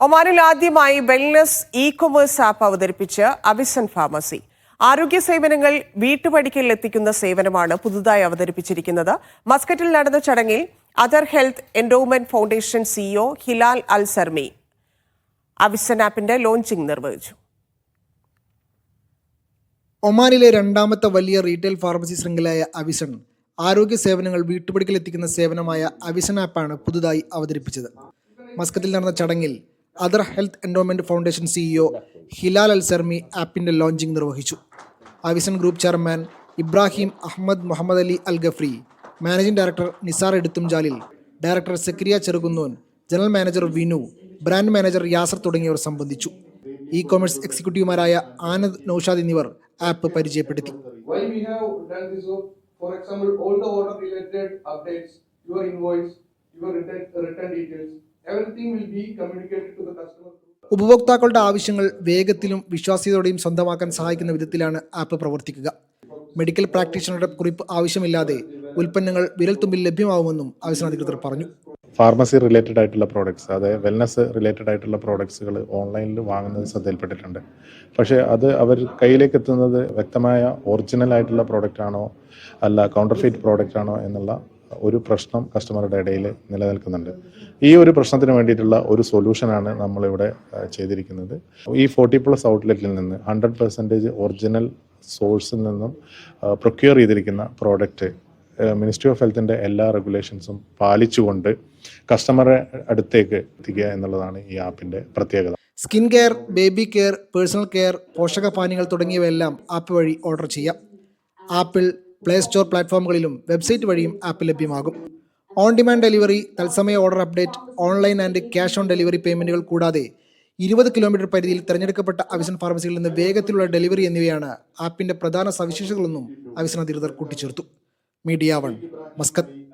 ഒമാനിൽ ആദ്യമായി wellness E commerce app അവതരിപ്പിച്ച് അവിസൺ ഫാർമസി ആരോഗ്യ സേവനങ്ങൾ വീട്ടുപടിക്കൽ എത്തിക്കുന്ന സേവനമാണ് പുതുതായി അവതരിപ്പിച്ചിരിക്കുന്നത്. മസ്കറ്റിൽ നടന്ന ചടങ്ങിൽ Athar health endowment foundation CEO Hilal Al Sarmi Avison ആപ്പിന്റെ launching നിർവഹിച്ചു. ഒമാനിലെ രണ്ടാമത്തെ വലിയ റീറ്റെയിൽ ഫാർമസി ശൃംഖലയായ അവിസൺ ആരോഗ്യ സേവനങ്ങൾ വീട്ടുപടിക്കൽ എത്തിക്കുന്ന സേവനമായ അവിസൺ ആപ്പാണ് പുതുതായി അവതരിപ്പിച്ചത്. മസ്കത്തിൽ നടന്ന ചടങ്ങിൽ Athar health endowment foundation CEO Hilal Al Sarmi ആപ്പിന്റെ launching നിർവഹിച്ചു. Avison group chairman Ibrahim Ahmed Mohammed Ali Al Gafri managing director Nisar എടുത്തും Jalil director Zakariya Cherukunnon general manager Vinu brand manager Yasar തുടങ്ങിയവർ സംബന്ധിച്ചു. E commerce എക്സിക്യൂട്ടീവുമാരായ ആനന്ദ് നൌഷാദ് എന്നിവർ app പരിചയപ്പെടുത്തി. Your invoice, your return, return details, everything will be communicated to the customer. ഉപഭോക്താക്കളുടെ ആവശ്യങ്ങൾ വേഗത്തിലും വിശ്വാസ്യതയോടെയും സ്വന്തമാക്കാൻ സഹായിക്കുന്ന വിധത്തിലാണ് ആപ്പ് പ്രവർത്തിക്കുക മെഡിക്കൽ പ്രാക്ടീഷണറുടെ കുറിപ്പ് ആവശ്യമില്ലാതെ ഉൽപ്പന്നങ്ങൾ വിരൽത്തുമ്പിൽ ലഭ്യമാവുമെന്നും ആവശ്യ അധികൃതർ പറഞ്ഞു ഫാർമസി റിലേറ്റഡ് ആയിട്ടുള്ള പ്രോഡക്ട്സ് അതായത് വെൽനസ് റിലേറ്റഡ് ആയിട്ടുള്ള പ്രോഡക്ട്സുകൾ ഓൺലൈനിൽ വാങ്ങുന്നത് ശ്രദ്ധയിൽപ്പെട്ടിട്ടുണ്ട് പക്ഷേ അത് അവർ കയ്യിലേക്ക് എത്തുന്നത് വ്യക്തമായ ഒറിജിനൽ ആയിട്ടുള്ള പ്രോഡക്റ്റ് ആണോ അല്ല കൗണ്ടർഫീറ്റ് പ്രോഡക്റ്റ് ആണോ എന്നുള്ള ഒരു പ്രശ്നം കസ്റ്റമറുടെ ഇടയിൽ നിലനിൽക്കുന്നുണ്ട്. ഈ ഒരു പ്രശ്നത്തിന് വേണ്ടിയിട്ടുള്ള ഒരു സൊല്യൂഷനാണ് നമ്മളിവിടെ ചെയ്തിരിക്കുന്നത്. ഈ ഫോർട്ടി പ്ലസ് ഔട്ട്ലെറ്റിൽ നിന്ന് ഹൺഡ്രഡ് പെർസെന്റേജ് ഒറിജിനൽ സോഴ്സിൽ നിന്നും പ്രൊക്യൂർ ചെയ്തിരിക്കുന്ന പ്രോഡക്റ്റ് മിനിസ്ട്രി ഓഫ് ഹെൽത്തിന്റെ എല്ലാ റെഗുലേഷൻസും പാലിച്ചുകൊണ്ട് കസ്റ്റമറെ അടുത്തേക്ക് എത്തിക്കുക എന്നുള്ളതാണ് ഈ ആപ്പിന്റെ പ്രത്യേകത. Skin care baby care personal care പോഷകപാനീയങ്ങൾ തുടങ്ങിയവയെല്ലാം ആപ്പ് വഴി ഓർഡർ ചെയ്യാം. ആപ്പിൾ പ്ലേ സ്റ്റോർ പ്ലാറ്റ്ഫോമുകളിലും വെബ്സൈറ്റ് വഴിയും ആപ്പ് ലഭ്യമാകും. ഓൺ ഡിമാൻഡ് ഡെലിവറി തത്സമയ order update online and cash on delivery പേയ്മെന്റുകൾ കൂടാതെ ഇരുപത് കിലോമീറ്റർ പരിധിയിൽ തിരഞ്ഞെടുക്കപ്പെട്ട അവിസൻ ഫാർമസികളിൽ നിന്ന് വേഗത്തിലുള്ള ഡെലിവറി എന്നിവയാണ് ആപ്പിന്റെ പ്രധാന സവിശേഷതകളെന്നും അവിസൻ അധികൃതർ കൂട്ടിച്ചേർത്തു. Media one Muscat